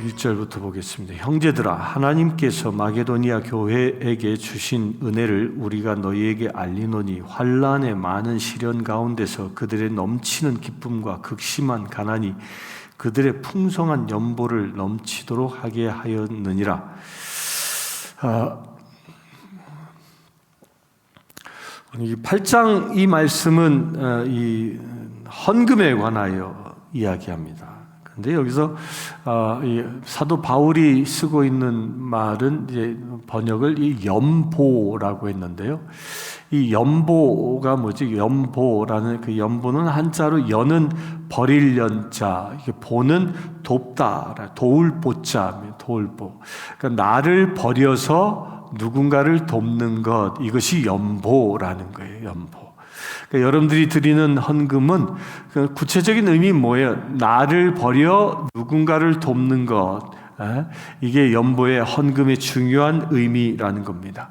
1절부터 보겠습니다. 형제들아 하나님께서 마게도니아 교회에게 주신 은혜를 우리가 너희에게 알리노니 환란의 많은 시련 가운데서 그들의 넘치는 기쁨과 극심한 가난이 그들의 풍성한 연보를 넘치도록 하게 하였느니라. 아, 이 8장 이 말씀은 어, 이 헌금에 관하여 이야기합니다. 근데 여기서 어, 이 사도 바울이 쓰고 있는 말은 이제 번역을 이 연보라고 했는데요. 이 연보가 뭐지? 연보라는 그 연보는 한자로 연은 버릴 연자, 보는 돕다, 도울 보자, 도울 보. 그러니까 나를 버려서 누군가를 돕는 것 이것이 연보라는 거예요. 연보. 그러니까 여러분들이 드리는 헌금은 그 구체적인 의미 뭐예요? 나를 버려 누군가를 돕는 것. 에? 이게 연보의 헌금의 중요한 의미라는 겁니다.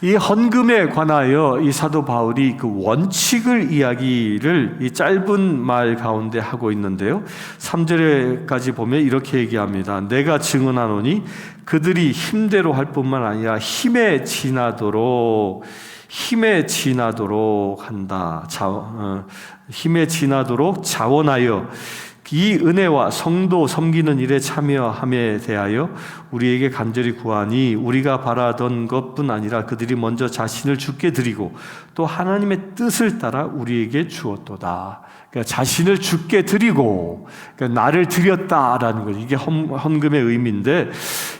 이 헌금에 관하여 이 사도 바울이 그 원칙을 이야기를 이 짧은 말 가운데 하고 있는데요. 3절에까지 보면 이렇게 얘기합니다. 내가 증언하노니 그들이 힘대로 할 뿐만 아니라 힘에 지나도록 힘에 지나도록 한다. 자, 어, 힘에 지나도록 자원하여 이 은혜와 성도 섬기는 일에 참여함에 대하여 우리에게 간절히 구하니 우리가 바라던 것뿐 아니라 그들이 먼저 자신을 죽게 드리고 또 하나님의 뜻을 따라 우리에게 주었도다. 그러니까 자신을 죽게 드리고 그러니까 나를 드렸다라는 것 이게 헌, 금의 의미인데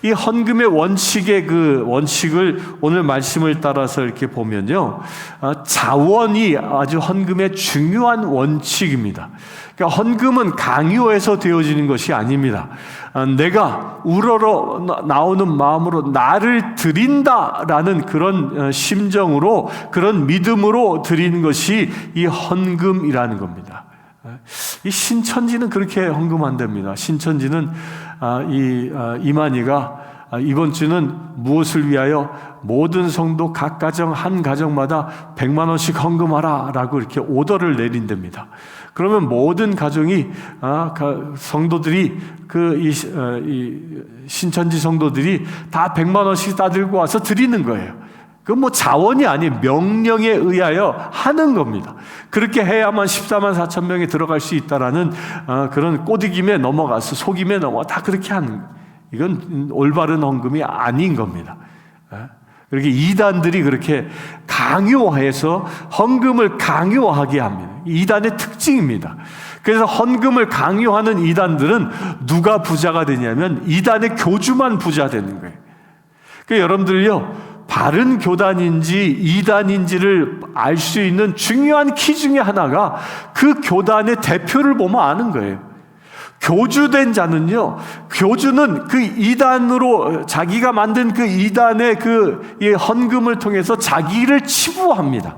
이 헌금의 원칙의 그 원칙을 오늘 말씀을 따라서 이렇게 보면요 아, 자원이 아주 헌금의 중요한 원칙입니다. 그러니까 헌금은 강요해서 되어지는 것이 아닙니다. 아, 내가 우러러 나오는 마음으로 나를 드린다라는 그런 어, 심정으로 그런 믿음으로 드리는 것이 이 헌금이라는 겁니다. 아, 이 신천지는 그렇게 헌금한답니다. 신천지는 아, 이 이만희가 이번 주는 무엇을 위하여 모든 성도 각 가정 한 가정마다 100만 원씩 헌금하라라고 이렇게 오더를 내린답니다. 그러면 모든 가정이 아, 성도들이 그 어, 이, 신천지 성도들이 다 100만 원씩 따 들고 와서 드리는 거예요. 그건 뭐 자원이 아닌 명령에 의하여 하는 겁니다. 그렇게 해야만 14만 4천 명이 들어갈 수 있다라는 어, 그런 꼬드김에 넘어가서 속임에 넘어 다 그렇게 하는 이건 올바른 헌금이 아닌 겁니다. 예? 그렇게 이단들이 그렇게 강요해서 헌금을 강요하게 합니다. 이단의 특징입니다. 그래서 헌금을 강요하는 이단들은 누가 부자가 되냐면 이단의 교주만 부자 되는 거예요. 그러니까 여러분들요, 바른 교단인지 이단인지를 알 수 있는 중요한 키 중에 하나가 그 교단의 대표를 보면 아는 거예요. 교주된 자는요, 교주는 그 이단으로 자기가 만든 그 이단의 그 헌금을 통해서 자기를 치부합니다.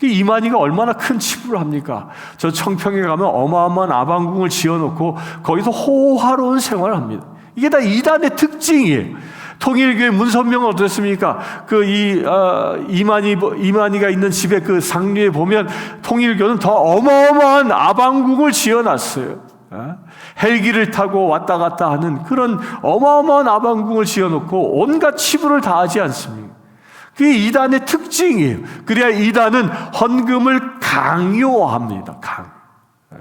그 이만희가 얼마나 큰 치부를 합니까? 저 청평에 가면 어마어마한 아방궁을 지어놓고 거기서 호화로운 생활을 합니다. 이게 다 이단의 특징이에요. 통일교회 문선명은 어떻습니까? 그 이 어, 이만희 이만희가 있는 집에 그 상류에 보면 통일교는 더 어마어마한 아방궁을 지어놨어요. 어? 헬기를 타고 왔다 갔다 하는 그런 어마어마한 아방궁을 지어놓고 온갖 치부를 다하지 않습니까? 그게 이단의 특징이에요. 그래야 이단은 헌금을 강요합니다. 강. 어?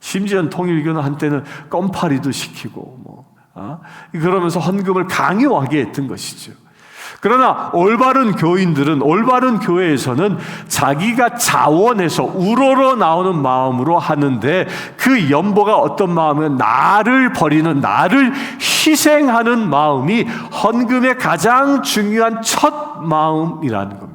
심지어 통일교는 한때는 껌파리도 시키고 뭐 어? 그러면서 헌금을 강요하게 했던 것이죠. 그러나 올바른 교인들은 올바른 교회에서는 자기가 자원해서 우러러 나오는 마음으로 하는데 그 연보가 어떤 마음은 나를 버리는 나를 희생하는 마음이 헌금의 가장 중요한 첫 마음이라는 겁니다.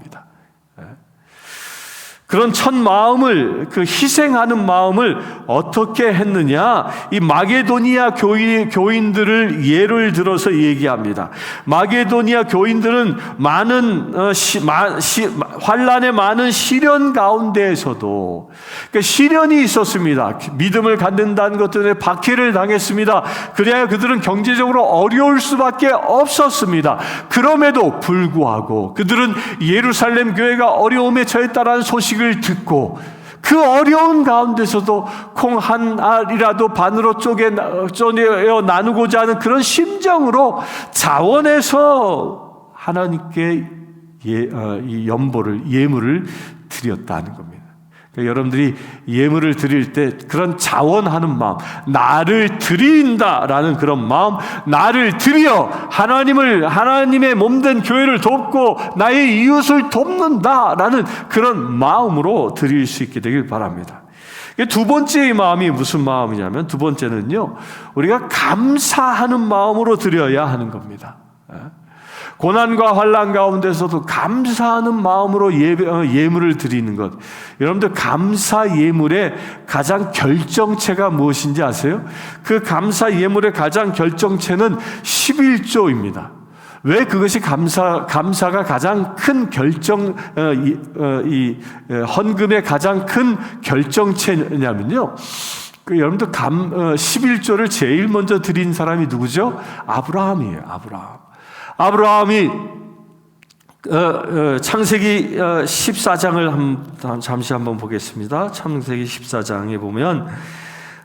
그런 첫 마음을 그 희생하는 마음을 어떻게 했느냐? 이 마게도니아 교인, 교인들을 예를 들어서 얘기합니다. 마게도니아 교인들은 많은 어, 시, 마, 시, 환란의 많은 시련 가운데에서도 그러니까 시련이 있었습니다. 믿음을 갖는다는 것 때문에 박해를 당했습니다. 그래야 그들은 경제적으로 어려울 수밖에 없었습니다. 그럼에도 불구하고 그들은 예루살렘 교회가 어려움에 처했다라는 소식을 소식을 듣고 그 어려운 가운데서도 콩 한 알이라도 반으로 쪼개 쪼개어 나누고자 하는 그런 심정으로 자원해서 하나님께 예, 어, 이 연보를 예물을 드렸다는 겁니다. 그러니까 여러분들이 예물을 드릴 때 그런 자원하는 마음, 나를 드린다라는 그런 마음, 나를 드려 하나님을 하나님의 몸된 교회를 돕고 나의 이웃을 돕는다라는 그런 마음으로 드릴 수 있게 되길 바랍니다. 두 번째의 마음이 무슨 마음이냐면 두 번째는요 우리가 감사하는 마음으로 드려야 하는 겁니다. 고난과 환란 가운데서도 감사하는 마음으로 예배, 어, 예물을 드리는 것. 여러분들 감사 예물의 가장 결정체가 무엇인지 아세요? 그 감사 예물의 가장 결정체는 11조입니다. 왜 그것이 감사 감사가 가장 큰 결정 어, 이, 어, 이 어, 헌금의 가장 큰 결정체냐면요. 그 여러분들 감 어, 11조를 제일 먼저 드린 사람이 누구죠? 아브라함이에요. 아브라함. 아브라함이 어, 어, 창세기 어, 14장을 한, 잠시 한번 보겠습니다. 창세기 14장에 보면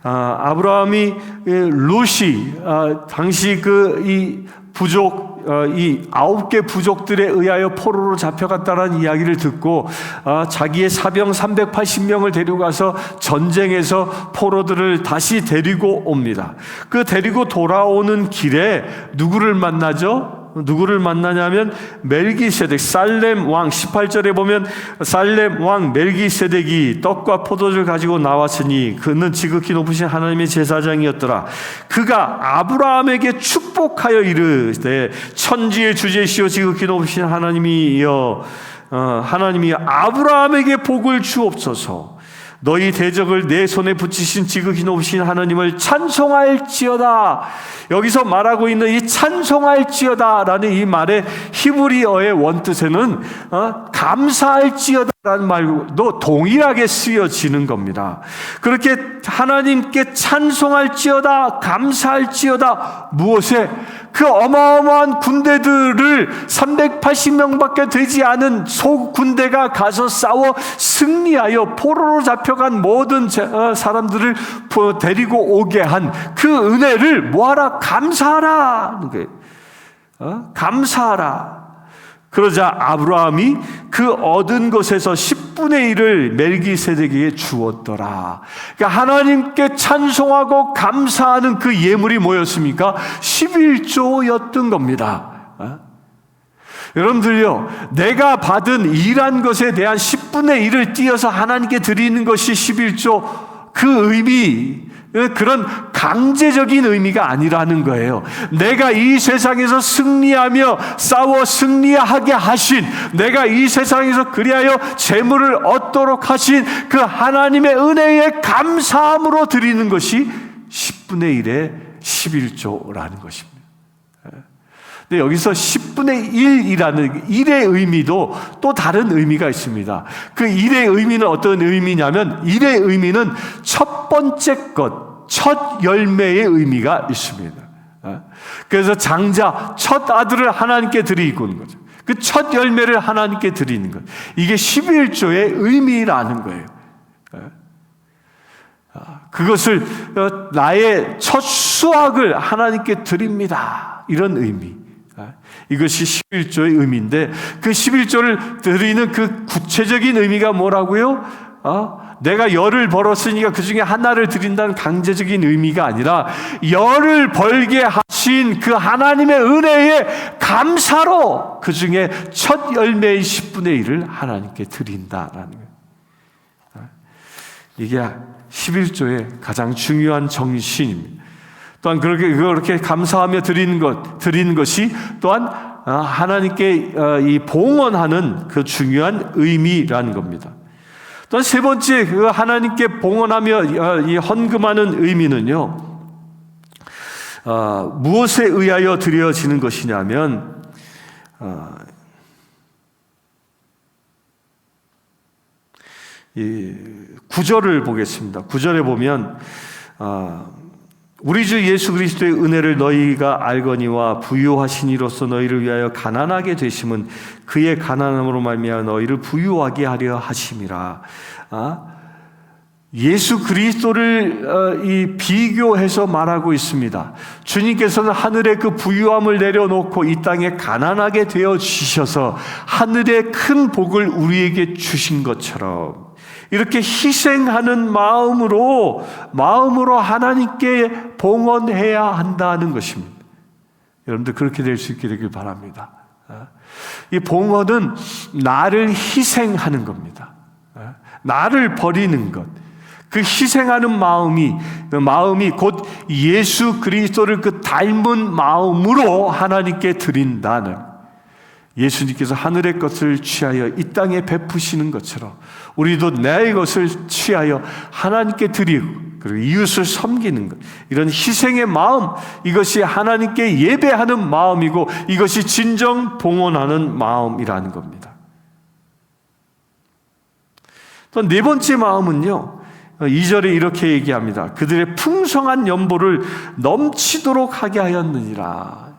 아, 아브라함이 롯이 아, 당시 그 이 부족 어, 이 아홉 개 부족들에 의하여 포로로 잡혀갔다는 이야기를 듣고 아, 자기의 사병 380명을 데려가서 전쟁에서 포로들을 다시 데리고 옵니다. 그 데리고 돌아오는 길에 누구를 만나죠? 누구를 만나냐면 멜기세덱 살렘 왕 18절에 보면 살렘 왕 멜기세덱이 떡과 포도주를 가지고 나왔으니 그는 지극히 높으신 하나님의 제사장이었더라. 그가 아브라함에게 축복하여 이르되 천지의 주제시오 지극히 높으신 하나님이여 어, 하나님이 아브라함에게 복을 주옵소서. 너희 대적을 내 손에 붙이신 지극히 높으신 하나님을 찬송할지어다. 여기서 말하고 있는 이 찬송할지어다라는 이 말의 히브리어의 원뜻에는 어, 감사할지어다 라는 말도 동일하게 쓰여지는 겁니다. 그렇게 하나님께 찬송할지어다, 감사할지어다 무엇에 그 어마어마한 군대들을 380명밖에 되지 않은 소 군대가 가서 싸워 승리하여 포로로 잡혀간 모든 어, 사람들을 데리고 오게 한 그 은혜를 뭐하라 감사하라 어? 감사하라 그러자 아브라함이 그 얻은 것에서 10분의 1을 멜기세덱에게 주었더라. 그러니까 하나님께 찬송하고 감사하는 그 예물이 뭐였습니까? 11조였던 겁니다. 어? 여러분들요, 내가 받은 일한 것에 대한 10분의 1을 띄어서 하나님께 드리는 것이 11조 그 의미, 그런 강제적인 의미가 아니라는 거예요. 내가 이 세상에서 승리하며 싸워 승리하게 하신, 내가 이 세상에서 그리하여 재물을 얻도록 하신 그 하나님의 은혜에 감사함으로 드리는 것이 10분의 1의 11조라는 것입니다. 근데 여기서 10 분의 1이라는 1의 의미도 또 다른 의미가 있습니다. 그 1의 의미는 어떤 의미냐면 1의 의미는 첫 번째 것, 첫 열매의 의미가 있습니다. 어? 그래서 장자, 첫 아들을 하나님께 드리는 거죠. 그 첫 열매를 하나님께 드리는 것. 이게 11조의 의미라는 거예요. 어? 아, 그것을 어, 나의 첫 수확을 하나님께 드립니다. 이런 의미. 이것이 11조의 의미인데 그 11조를 드리는 그 구체적인 의미가 뭐라고요? 어? 내가 열을 벌었으니까 그 중에 하나를 드린다는 강제적인 의미가 아니라 열을 벌게 하신 그 하나님의 은혜에 감사로 그 중에 첫 열매의 10분의 1을 하나님께 드린다라는 거예요. 어? 이게 11조의 가장 중요한 정신입니다. 또한 그렇게 그렇게 감사하며 드리는 것 드리는 것이 또한 어, 하나님께 어, 이 봉헌하는 그 중요한 의미라는 겁니다. 또한 세 번째 그 하나님께 봉헌하며 어, 이 헌금하는 의미는요. 어, 무엇에 의하여 드려지는 것이냐면 어, 이 구절을 보겠습니다. 구절에 보면 어, 우리 주 예수 그리스도의 은혜를 너희가 알거니와 부유하신 이로서 너희를 위하여 가난하게 되심은 그의 가난함으로 말미암아 너희를 부유하게 하려 하심이라. 아? 예수 그리스도를 어, 이 비교해서 말하고 있습니다. 주님께서는 하늘의 그 부유함을 내려놓고 이 땅에 가난하게 되어 주셔서 하늘의 큰 복을 우리에게 주신 것처럼 이렇게 희생하는 마음으로 마음으로 하나님께 봉헌해야 한다는 것입니다. 여러분들 그렇게 될 수 있게 되길 바랍니다. 어? 이 봉헌은 나를 희생하는 겁니다. 어? 나를 버리는 것. 그 희생하는 마음이 그 마음이 곧 예수 그리스도를 그 닮은 마음으로 하나님께 드린다는 예수님께서 하늘의 것을 취하여 이 땅에 베푸시는 것처럼 우리도 내 것을 취하여 하나님께 드리고 그리고 이웃을 섬기는 것 이런 희생의 마음 이것이 하나님께 예배하는 마음이고 이것이 진정 봉헌하는 마음이라는 겁니다. 또 네 번째 마음은요. 2절에 이렇게 얘기합니다. 그들의 풍성한 연보를 넘치도록 하게 하였느니라.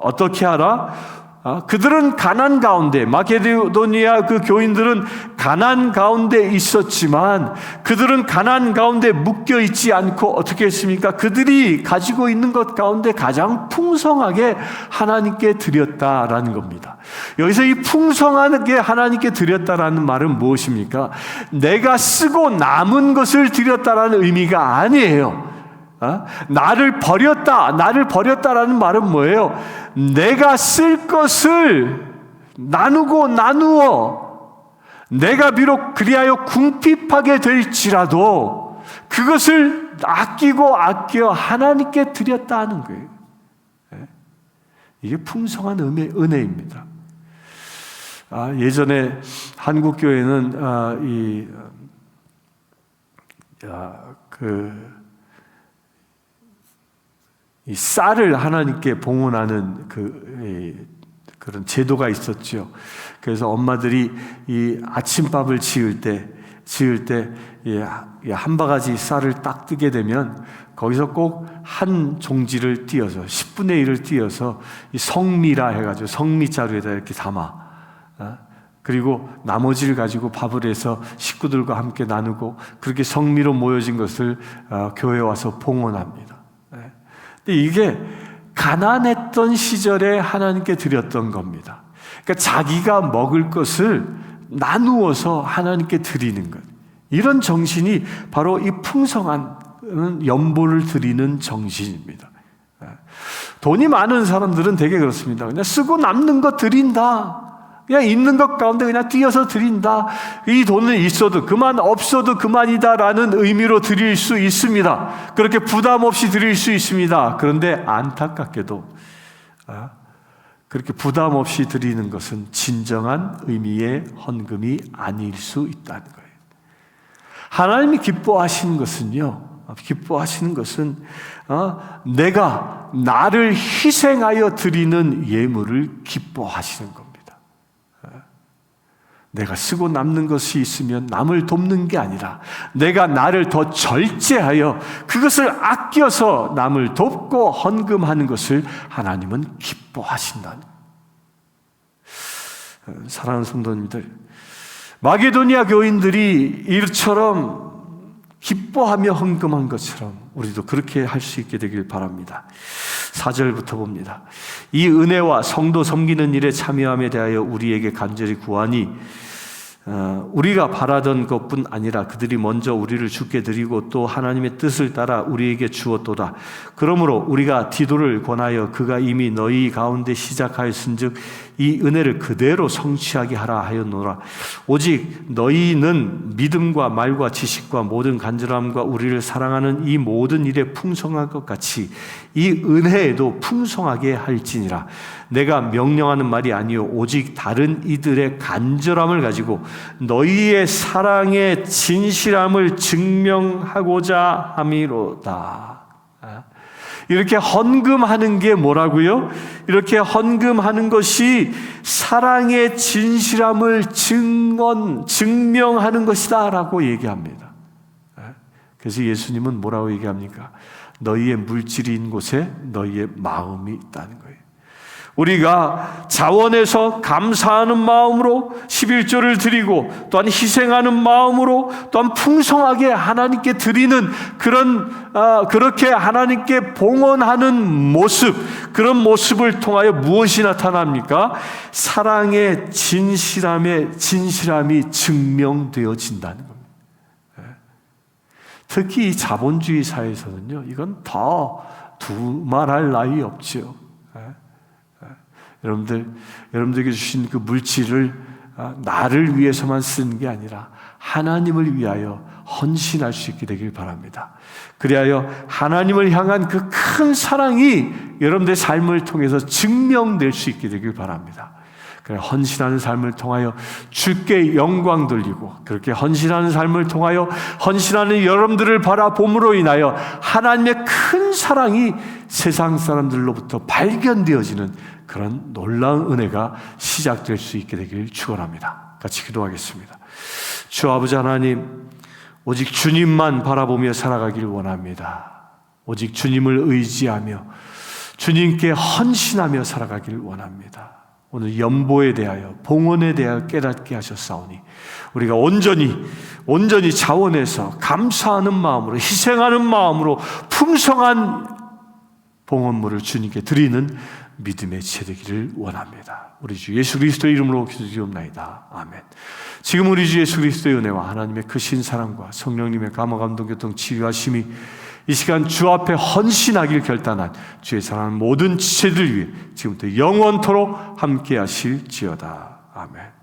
어떻게 하라? 아, 그들은 가난 가운데 마케도니아 그 교인들은 가난 가운데 있었지만 그들은 가난 가운데 묶여 있지 않고 어떻게 했습니까? 그들이 가지고 있는 것 가운데 가장 풍성하게 하나님께 드렸다라는 겁니다. 여기서 이 풍성하게 하나님께 드렸다라는 말은 무엇입니까? 내가 쓰고 남은 것을 드렸다라는 의미가 아니에요. 어? 나를 버렸다, 나를 버렸다라는 말은 뭐예요? 내가 쓸 것을 나누고 나누어 내가 비록 그리하여 궁핍하게 될지라도 그것을 아끼고 아껴 하나님께 드렸다 하는 거예요. 예? 이게 풍성한 은혜, 은혜 입니다. 아, 예전에 한국 교회는 아, 이 아, 그, 이 쌀을 하나님께 봉헌하는 그 그런 제도가 있었죠. 그래서 엄마들이 이 아침밥을 지을 때 지을 때한 바가지 쌀을 딱 뜨게 되면 거기서 꼭 한 종지를 띄어서 10분의 1을 띄어서 이 성미라 해가지고 성미 자루에다 이렇게 담아. 어? 그리고 나머지를 가지고 밥을 해서 식구들과 함께 나누고 그렇게 성미로 모여진 것을 어, 교회 와서 봉헌합니다. 네. 근데 이게 가난했던 시절에 하나님께 드렸던 겁니다. 그러니까 자기가 먹을 것을 나누어서 하나님께 드리는 것. 이런 정신이 바로 이 풍성한 연보를 드리는 정신입니다. 예. 돈이 많은 사람들은 되게 그렇습니다. 그냥 쓰고 남는 거 드린다. 그냥 있는 것 가운데 그냥 띄어서 드린다. 이 돈은 있어도 그만 없어도 그만이다라는 의미로 드릴 수 있습니다. 그렇게 부담 없이 드릴 수 있습니다. 그런데 안타깝게도 아, 그렇게 부담 없이 드리는 것은 진정한 의미의 헌금이 아닐 수 있다는 거예요. 하나님이 기뻐하시는 것은요. 기뻐하시는 것은 어, 내가 나를 희생하여 드리는 예물을 기뻐하시는 겁니다. 내가 쓰고 남는 것이 있으면 남을 돕는 게 아니라 내가 나를 더 절제하여 그것을 아껴서 남을 돕고 헌금하는 것을 하나님은 기뻐하신다. 사랑하는 성도님들, 마게도니아 교인들이 이처럼 기뻐하며 헌금한 것처럼 우리도 그렇게 할 수 있게 되길 바랍니다. 4절부터 봅니다. 이 은혜와 성도 섬기는 일에 참여함에 대하여 우리에게 간절히 구하니 어, 우리가 바라던 것뿐 아니라 그들이 먼저 우리를 죽게 드리고 또 하나님의 뜻을 따라 우리에게 주었도다. 그러므로 우리가 디도를 권하여 그가 이미 너희 가운데 시작하였은즉 이 은혜를 그대로 성취하게 하라 하였노라. 오직 너희는 믿음과 말과 지식과 모든 간절함과 우리를 사랑하는 이 모든 일에 풍성한 것 같이 이 은혜에도 풍성하게 할지니라. 내가 명령하는 말이 아니요 오직 다른 이들의 간절함을 가지고 너희의 사랑의 진실함을 증명하고자 함이로다. 이렇게 헌금하는 게 뭐라고요? 이렇게 헌금하는 것이 사랑의 진실함을 증언, 증명하는 것이다라고 얘기합니다. 그래서 예수님은 뭐라고 얘기합니까? 너희의 있는 곳에 너희의 마음이 있다는 거예요. 우리가 자원해서 감사하는 마음으로 11조를 드리고 또한 희생하는 마음으로 또한 풍성하게 하나님께 드리는 그런 아, 그렇게 하나님께 봉헌하는 모습 그런 모습을 통하여 무엇이 나타납니까? 사랑의 진실함의 진실함이 증명되어진다는. 특히 이 자본주의 사회에서는요, 이건 더 두말할 나위 없죠. 예. 여러분들, 여러분들에게 주신 그 물질을 아, 나를 위해서만 쓰는 게 아니라 하나님을 위하여 헌신할 수 있게 되길 바랍니다. 그리하여 하나님을 향한 그 큰 사랑이 여러분들의 삶을 통해서 증명될 수 있게 되길 바랍니다. 그래 헌신하는 삶을 통하여 주께 영광 돌리고 그렇게 헌신하는 삶을 통하여 헌신하는 여러분들을 바라봄으로 인하여 하나님의 큰 사랑이 세상 사람들로부터 발견되어지는 그런 놀라운 은혜가 시작될 수 있게 되길 축원합니다. 같이 기도하겠습니다. 주 아버지 하나님 오직 주님만 바라보며 살아가길 원합니다. 오직 주님을 의지하며 주님께 헌신하며 살아가길 원합니다. 오늘 연보에 대하여 봉헌에 대하여 깨닫게 하셨사오니 우리가 온전히 온전히 자원해서 감사하는 마음으로 희생하는 마음으로 풍성한 봉헌물을 주님께 드리는 믿음의 제되기를 원합니다. 우리 주 예수 그리스도의 이름으로 기도드리옵나이다. 아멘. 지금 우리 주 예수 그리스도의 은혜와 하나님의 크신 사랑과 성령님의 감화 감동 교통 치유하심이 이 시간 주 앞에 헌신하길 결단한 주의 사랑하는 모든 지체들 위해 지금부터 영원토록 함께 하실지어다. 아멘.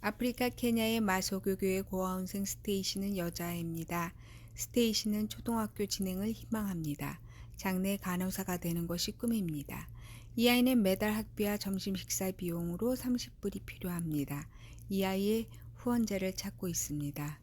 아프리카 케냐의 마소교 교회 고아원생 스테이시는 여자아입니다. 스테이시는 초등학교 진행을 희망합니다. 장래 간호사가 되는 것이 꿈입니다. 이 아이는 매달 학비와 점심 식사 비용으로 30불이 필요합니다. 이 아이의 후원자를 찾고 있습니다.